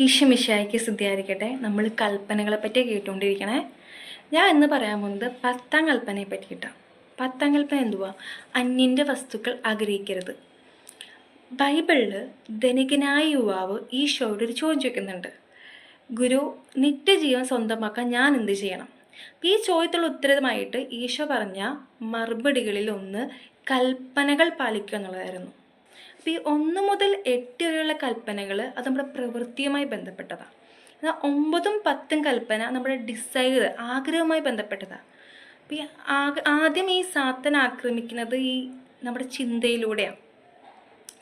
ഈശമിഷായിക്ക് സ്തുതിയായിരിക്കട്ടെ. നമ്മൾ കൽപ്പനകളെ പറ്റി കേട്ടുകൊണ്ടിരിക്കണേ. ഞാൻ ഇന്ന് പറയാൻ പോകുന്നത് പത്താം കൽപ്പനയെ പറ്റിയിട്ടാണ് പത്താം കൽപ്പന എന്തുവാ? അന്യന്റെ വസ്തുക്കൾ ആഗ്രഹിക്കരുത്. ബൈബിളിൽ ധനികനായ യുവാവ് ഈശോയോട് ഒരു ചോദ്യം ചോദിക്കുന്നുണ്ട്. ഗുരു നിത്യജീവൻ സ്വന്തമാക്കാൻ ഞാൻ എന്ത് ചെയ്യണം? ഈ ചോദ്യത്തിലുള്ള ഉത്തരമായിട്ട് ഈശോ പറഞ്ഞ മറുപടികളിൽ ഒന്ന് കൽപ്പനകൾ പാലിക്കുക എന്നുള്ളതായിരുന്നു. അപ്പോൾ ഈ ഒന്ന് മുതൽ എട്ട് വരെയുള്ള കൽപ്പനകൾ അത് നമ്മുടെ പ്രവൃത്തിയുമായി ബന്ധപ്പെട്ടതാണ് എന്നാൽ ഒമ്പതും പത്തും കൽപ്പന നമ്മുടെ ഡിസൈർ ആഗ്രഹവുമായി ബന്ധപ്പെട്ടതാണ് അപ്പോൾ ഈ ആദ്യം ഈ സാത്തൻ ആക്രമിക്കുന്നത് ഈ നമ്മുടെ ചിന്തയിലൂടെയാണ്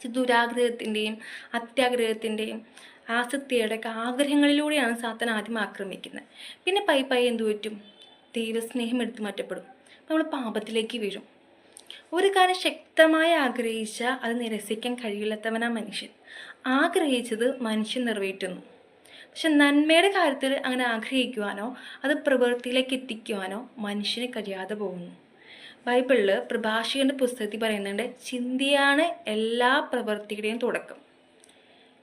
ദുരാഗ്രഹത്തിന്റെയും അത്യാഗ്രഹത്തിന്റെയും ആസക്തിയുടെയൊക്കെ ആഗ്രഹങ്ങളിലൂടെയാണ് സാത്തൻ ആദ്യം ആക്രമിക്കുന്നത്. പിന്നെ പൈ പൈ എന്തു പറ്റും? ദൈവസ്നേഹം എടുത്തു മാറ്റപ്പെടും. നമ്മൾ പാപത്തിലേക്ക് വീഴും. ഒരു കാര്യം ശക്തമായി ആഗ്രഹിച്ച അത് നിരസിക്കാൻ കഴിയില്ലാത്തവനാ മനുഷ്യൻ. ആഗ്രഹിച്ചത് മനുഷ്യൻ നിറവേറ്റുന്നു. പക്ഷെ നന്മയുടെ കാര്യത്തിൽ അങ്ങനെ ആഗ്രഹിക്കുവാനോ അത് പ്രവൃത്തിയിലേക്ക് എത്തിക്കുവാനോ മനുഷ്യന് കഴിയാതെ പോകുന്നു. ബൈബിളിൽ പ്രഭാഷകന്റെ പുസ്തകത്തിൽ പറയുന്നുണ്ട് ചിന്തയാണ് എല്ലാ പ്രവൃത്തിയുടെയും തുടക്കം.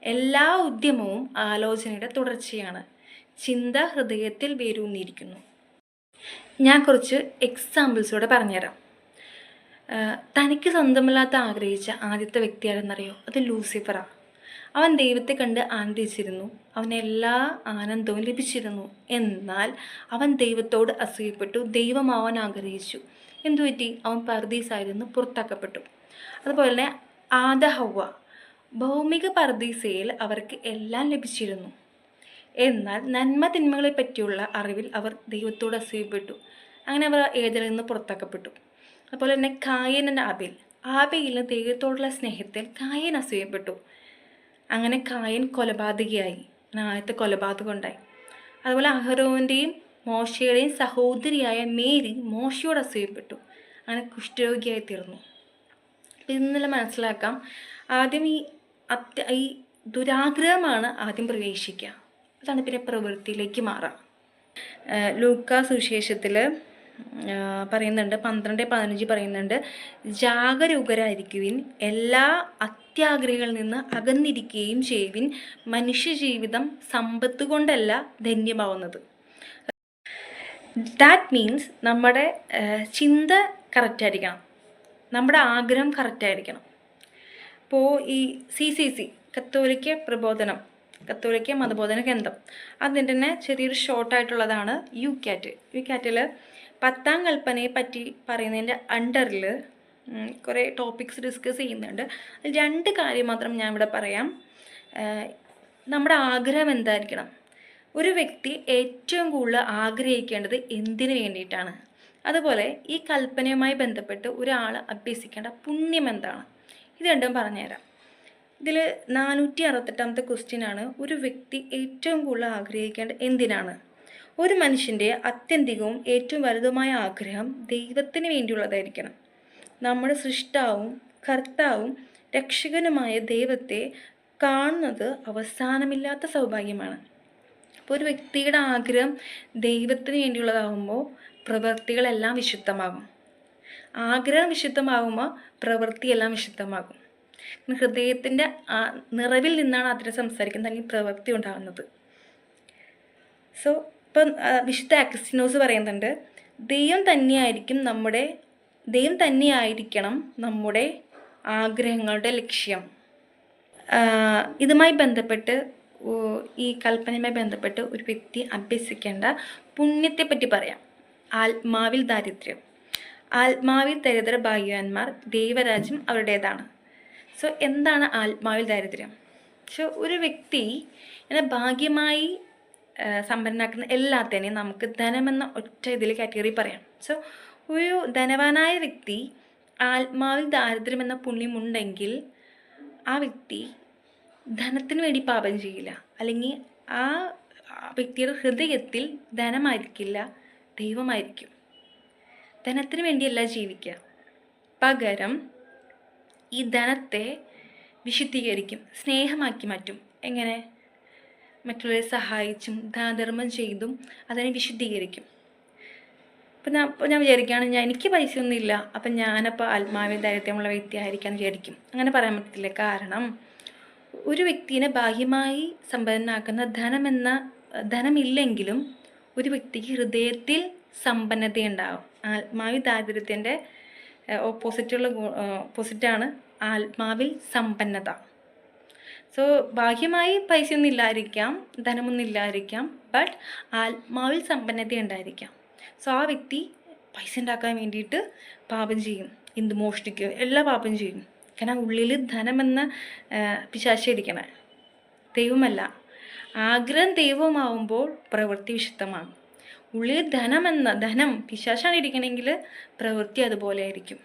എല്ലാ ഉദ്യമവും ആലോചനയുടെ തുടർച്ചയാണ്. ചിന്ത ഹൃദയത്തിൽ വേരൂന്നിയിരിക്കുന്നു. ഞാൻ കുറച്ച് എക്സാമ്പിൾസോടെ പറഞ്ഞുതരാം. തനിക്ക് സ്വന്തമല്ലാത്ത ആഗ്രഹിച്ച ആദ്യത്തെ വ്യക്തി ആരെന്നറിയോ അത് ലൂസിഫറാണ് അവൻ ദൈവത്തെ കണ്ട് ആനന്ദിച്ചിരുന്നു. അവന് എല്ലാ ആനന്ദവും ലഭിച്ചിരുന്നു. എന്നാൽ അവൻ ദൈവത്തോട് അസൂയപ്പെട്ടു. ദൈവമാവാൻ ആഗ്രഹിച്ചു. എന്തുപറ്റി അവൻ പർദീസായിരുന്നു പുറത്താക്കപ്പെട്ടു. അതുപോലെ തന്നെ ആദഹവ ഭൗമിക പർദീസയിൽ അവർക്ക് എല്ലാം ലഭിച്ചിരുന്നു. എന്നാൽ നന്മ തിന്മകളെ പറ്റിയുള്ള അറിവിൽ അവർ ദൈവത്തോട് അസൂയപ്പെട്ടു. അങ്ങനെ അവർ ഏതിൽ നിന്ന് പുറത്താക്കപ്പെട്ടു? അതുപോലെ തന്നെ കായൻ എന്ന ആബേൽ ആബേലിന് ദൈവത്തോടുള്ള സ്നേഹത്തിൽ കായൻ അസൂയപ്പെട്ടു. അങ്ങനെ കായൻ കൊലപാതകയായി. ആദ്യത്തെ കൊലപാതകം ഉണ്ടായി. അതുപോലെ അഹ്റോവിന്റെയും മോശയുടെയും സഹോദരിയായ മേരി മോശയോട് അസൂയപ്പെട്ടു. അങ്ങനെ കുഷ്ഠരോഗിയായി തീർന്നു. ഇന്നലെ മനസ്സിലാക്കാം. ആദ്യം ഈ അത്യ ഈ ദുരാഗ്രഹമാണ് ആദ്യം പ്രവേശിക്കുക. അതാണ് പിന്നെ പ്രവൃത്തിയിലേക്ക് ലൂക്ക ലൂക്കാ സുവിശേഷത്തിൽ പറയുന്നുണ്ട്. പന്ത്രണ്ട് പതിനഞ്ച് പറയുന്നുണ്ട്. ജാഗരൂകരായിരിക്കുവിൻ എല്ലാ അത്യാഗ്രഹങ്ങളിൽ നിന്ന് അകന്നിരിക്കുകയും ചെയ്യുവിൻ. മനുഷ്യ ജീവിതം സമ്പത്ത് കൊണ്ടല്ല ധന്യമാവുന്നത്. ദാറ്റ് മീൻസ് നമ്മുടെ ചിന്ത കറക്റ്റായിരിക്കണം നമ്മുടെ ആഗ്രഹം കറക്റ്റായിരിക്കണം ഇപ്പോൾ ഈ സി സി സി കത്തോലിക്ക പ്രബോധനം കത്തോലിക്ക മതബോധന കേന്ദ്രം അതിന്റെ തന്നെ ചെറിയൊരു ഷോർട്ടായിട്ടുള്ളതാണ് യു ക്യാറ്റ് യു ക്യാറ്റിൽ പത്താം കൽപ്പനയെ പറ്റി പറയുന്നതിന്റെ അണ്ടറിൽ കുറേ ടോപ്പിക്സ് ഡിസ്കസ് ചെയ്യുന്നുണ്ട്. അതിൽ രണ്ട് കാര്യം മാത്രം ഞാൻ ഇവിടെ പറയാം. നമ്മുടെ ആഗ്രഹം എന്തായിരിക്കണം? ഒരു വ്യക്തി ഏറ്റവും കൂടുതൽ ആഗ്രഹിക്കേണ്ടത് എന്തിനു വേണ്ടിയിട്ടാണ്? അതുപോലെ ഈ കൽപ്പനയുമായി ബന്ധപ്പെട്ട് ഒരാൾ അഭ്യസിക്കേണ്ട പുണ്യം എന്താണ്? ഇത് രണ്ടും പറഞ്ഞുതരാം ഇതിൽ നാനൂറ്റി അറുപത്തെട്ടാമത്തെ ക്വസ്റ്റ്യനാണ് ഒരു വ്യക്തി ഏറ്റവും കൂടുതൽ ആഗ്രഹിക്കേണ്ടത് എന്തിനാണ്? ഒരു മനുഷ്യന്റെ അത്യന്തികവും ഏറ്റവും വലുതുമായ ആഗ്രഹം ദൈവത്തിന് വേണ്ടിയുള്ളതായിരിക്കണം. നമ്മുടെ സൃഷ്ടാവും കർത്താവും രക്ഷകനുമായ ദൈവത്തെ കാണുന്നത് അവസാനമില്ലാത്ത സൗഭാഗ്യമാണ്. അപ്പോൾ ഒരു വ്യക്തിയുടെ ആഗ്രഹം ദൈവത്തിന് വേണ്ടിയുള്ളതാകുമ്പോൾ പ്രവൃത്തികളെല്ലാം വിശുദ്ധമാകും. ആഗ്രഹം വിശുദ്ധമാകുമ്പോൾ പ്രവൃത്തിയെല്ലാം വിശുദ്ധമാകും. ഹൃദയത്തിന്റെ നിറവിൽ നിന്നാണ് അതിനെ സംസാരിക്കുന്നത് അല്ലെങ്കിൽ പ്രവൃത്തി ഉണ്ടാകുന്നത്. സോ ഇപ്പം വിശുദ്ധ അക്രിസ്റ്റിനോസ് പറയുന്നുണ്ട് ദൈവം തന്നെയായിരിക്കും നമ്മുടെ ദൈവം തന്നെയായിരിക്കണം നമ്മുടെ ആഗ്രഹങ്ങളുടെ ലക്ഷ്യം. ഇതുമായി ബന്ധപ്പെട്ട് ഈ കൽപ്പനയുമായി ബന്ധപ്പെട്ട് ഒരു വ്യക്തി അഭ്യസിക്കേണ്ട പുണ്യത്തെപ്പറ്റി പറയാം. ആത്മാവിൽ ദാരിദ്ര്യം. ആത്മാവിൽ ദരിദ്ര ഭാഗ്യവാന്മാർ ദൈവരാജ്യം അവരുടേതാണ്. സോ എന്താണ് ആത്മാവിൽ ദാരിദ്ര്യം? സോ ഒരു വ്യക്തി എന്നെ ഭാഗ്യമായി സമ്പന്നനാക്കുന്ന എല്ലാത്തിനെയും നമുക്ക് ധനമെന്ന ഒറ്റ ഇതിൽ കാറ്റഗറി പറയാം. സോ ഒരു ധനവാനായ വ്യക്തി ആത്മാവിൽ ദാരിദ്ര്യമെന്ന പുണ്യമുണ്ടെങ്കിൽ ആ വ്യക്തി ധനത്തിന് വേണ്ടി പാപം ചെയ്യില്ല. അല്ലെങ്കിൽ ആ വ്യക്തിയുടെ ഹൃദയത്തിൽ ധനമായിരിക്കില്ല ദൈവമായിരിക്കും. ധനത്തിന് വേണ്ടിയല്ല ജീവിക്കുക. പകരം ഈ ധനത്തെ വിശുദ്ധീകരിക്കും സ്നേഹമാക്കി മാറ്റും. എങ്ങനെ? മറ്റുള്ളവരെ സഹായിച്ചും ദാനധർമ്മം ചെയ്തും അതിനെ വിശുദ്ധീകരിക്കും. അപ്പം ഞാൻ അപ്പോൾ ഞാൻ വിചാരിക്കുകയാണ് ഞാൻ എനിക്ക് പൈസയൊന്നും ഇല്ല അപ്പം ഞാനപ്പോൾ ആത്മാവിൽ ധൈര്യമുള്ള വ്യക്തി എന്ന് വിചാരിക്കും. അങ്ങനെ പറയാൻ പറ്റത്തില്ല. കാരണം ഒരു വ്യക്തിനെ ബാഹ്യമായി സമ്പന്നനാക്കുന്ന ധനമെന്ന ധനമില്ലെങ്കിലും ഒരു വ്യക്തിക്ക് ഹൃദയത്തിൽ സമ്പന്നതയുണ്ടാകും ആത്മാവി ദാരിദ്ര്യത്തിന്റെ ഓപ്പോസിറ്റുള്ള ഓപ്പോസിറ്റാണ് ആത്മാവിൽ സമ്പന്നത. സോ ബാഹ്യമായി ഒന്നും ഇല്ലായിരിക്കാം ധനമൊന്നും ഇല്ലായിരിക്കാം ബട്ട് ആത്മാവിൽ സമ്പന്നത ഉണ്ടായിരിക്കാം സോ ആ വ്യക്തി പൈസ ഉണ്ടാക്കാൻ വേണ്ടിയിട്ട് പാപം ചെയ്യും എന്ത് മോഷ്ടിക്കുക എല്ലാ പാപം ചെയ്യും. കാരണം ഉള്ളിൽ ധനമെന്ന പിശാശിരിക്കണേ ദൈവമല്ല. ആഗ്രഹം ദൈവമാവുമ്പോൾ പ്രവൃത്തി വിശുദ്ധമാകും ഉള്ളിൽ ധനമെന്ന ധനം പിശാശാണ് ഇരിക്കണമെങ്കിൽ പ്രവൃത്തി അതുപോലെ ആയിരിക്കും.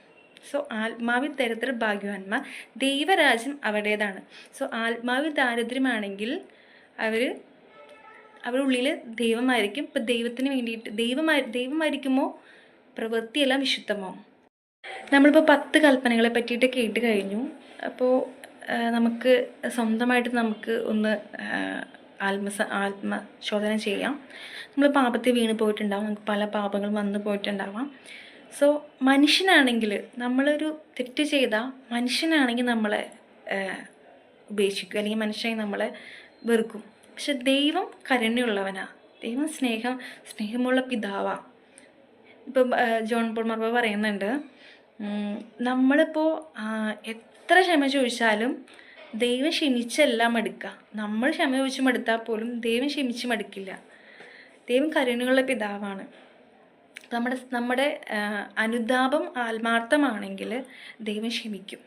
സോ ആത്മാവി ദരിദ്ര ഭാഗ്യവാന്മാർ ദൈവരാജ്യം അവരുടേതാണ്. സോ ആത്മാവി ദാരിദ്ര്യമാണെങ്കിൽ അവർ അവരുടെ ഉള്ളിൽ ദൈവമായിരിക്കും. ഇപ്പം ദൈവത്തിന് വേണ്ടിയിട്ട് ദൈവമായി ദൈവമായിരിക്കുമോ? പ്രവൃത്തിയെല്ലാം വിശുദ്ധമോ? നമ്മളിപ്പോൾ പത്ത് കൽപ്പനകളെ പറ്റിയിട്ട് കേട്ട് കഴിഞ്ഞു. അപ്പോൾ നമുക്ക് സ്വന്തമായിട്ട് നമുക്ക് ഒന്ന് ആത്മസ ആത്മശോധന ചെയ്യാം. നമ്മൾ പാപത്തിൽ വീണ് പോയിട്ടുണ്ടാവും. നമുക്ക് പല പാപങ്ങളും വന്നു പോയിട്ടുണ്ടാവാം. സോ മനുഷ്യനാണെങ്കിൽ നമ്മളൊരു തെറ്റ് ചെയ്താൽ മനുഷ്യനാണെങ്കിൽ നമ്മളെ ഉപേക്ഷിക്കും. അല്ലെങ്കിൽ മനുഷ്യനെ നമ്മളെ വെറുക്കും. പക്ഷെ ദൈവം കരുണയുള്ളവനാ. ദൈവം സ്നേഹം സ്നേഹമുള്ള പിതാവാണ് ഇപ്പം ജോൺ പോൾ മർബ പറയുന്നുണ്ട് നമ്മളിപ്പോൾ എത്ര ക്ഷമ ചോദിച്ചാലും ദൈവം ക്ഷമിച്ചല്ല മടുക്കുക നമ്മൾ ക്ഷമ ചോദിച്ച് മടുത്താൽ പോലും ദൈവം ക്ഷമിച്ച് മടുക്കില്ല ദൈവം കരുണയുള്ള പിതാവാണ്. നമ്മുടെ നമ്മുടെ അനുതാപം ആത്മാർത്ഥമാണെങ്കിൽ ദൈവം ക്ഷമിക്കും.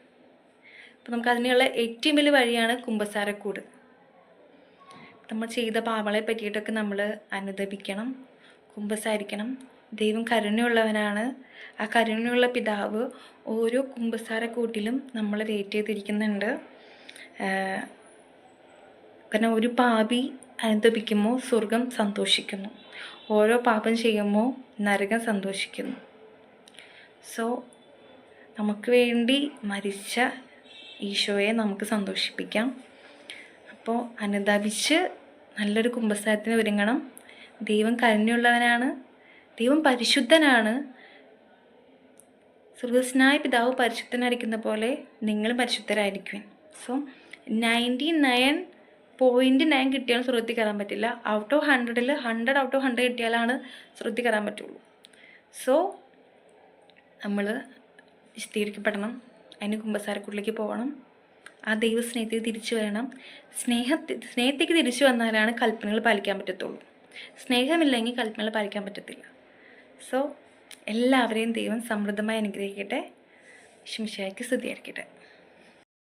അപ്പം നമുക്ക് അതിനുള്ള ഏറ്റവും വലിയ വഴിയാണ് കുമ്പസാരക്കൂട്. നമ്മൾ ചെയ്ത പാവളെ പറ്റിയിട്ടൊക്കെ നമ്മൾ അനുദപിക്കണം കുമ്പസാരിക്കണം. ദൈവം കരുണയുള്ളവനാണ്. ആ കരുണയുള്ള പിതാവ് ഓരോ കുമ്പസാരക്കൂട്ടിലും നമ്മളെ വെയിറ്റ് ചെയ്തിരിക്കുന്നുണ്ട് കാരണം ഒരു പാപി അനുദപിക്കുമ്പോൾ സ്വർഗം സന്തോഷിക്കുന്നു. ഓരോ പാപം ചെയ്യുമ്പോൾ നരകം സന്തോഷിക്കുന്നു. സോ നമുക്ക് വേണ്ടി മരിച്ച ഈശോയെ നമുക്ക് സന്തോഷിപ്പിക്കാം. അപ്പോൾ അനുദാപിച്ച് നല്ലൊരു കുംഭസാരത്തിന് ഒരുങ്ങണം. ദൈവം കരുണയുള്ളവനാണ്. ദൈവം പരിശുദ്ധനാണ്. സുഹൃസ്നായ പിതാവ് പരിശുദ്ധനായിരിക്കുന്ന പോലെ നിങ്ങൾ പരിശുദ്ധരായിരിക്കും so ninety nine point nine കിട്ടിയാലും സ്വർഗത്തിൽ കയറാൻ പറ്റില്ല. ഔട്ട് ഓഫ് ഹൺഡ്രഡിൽ ഹൺഡ്രഡ് ഔട്ട് ഓഫ് ഹൺഡ്രഡ് കിട്ടിയാലാണ് സ്വർഗത്തിൽ കയറാൻ പറ്റുള്ളൂ. സോ നമ്മൾ വിശദീകരിക്കപ്പെടണം. അതിന് കുമ്പസാരക്കുട്ടിലേക്ക് പോകണം ആ ദൈവ സ്നേഹത്തിൽ തിരിച്ചു വരണം. സ്നേഹ സ്നേഹത്തേക്ക് തിരിച്ചു വന്നാലാണ് കൽപ്പനകൾ പാലിക്കാൻ പറ്റത്തുള്ളൂ. സ്നേഹമില്ലെങ്കിൽ കൽപ്പനകൾ പാലിക്കാൻ പറ്റത്തില്ല. സോ എല്ലാവരെയും ദൈവം സമൃദ്ധമായി അനുഗ്രഹിക്കട്ടെ. ശിംഷയ്ക്ക് സ്തുതിയായിരിക്കട്ടെ.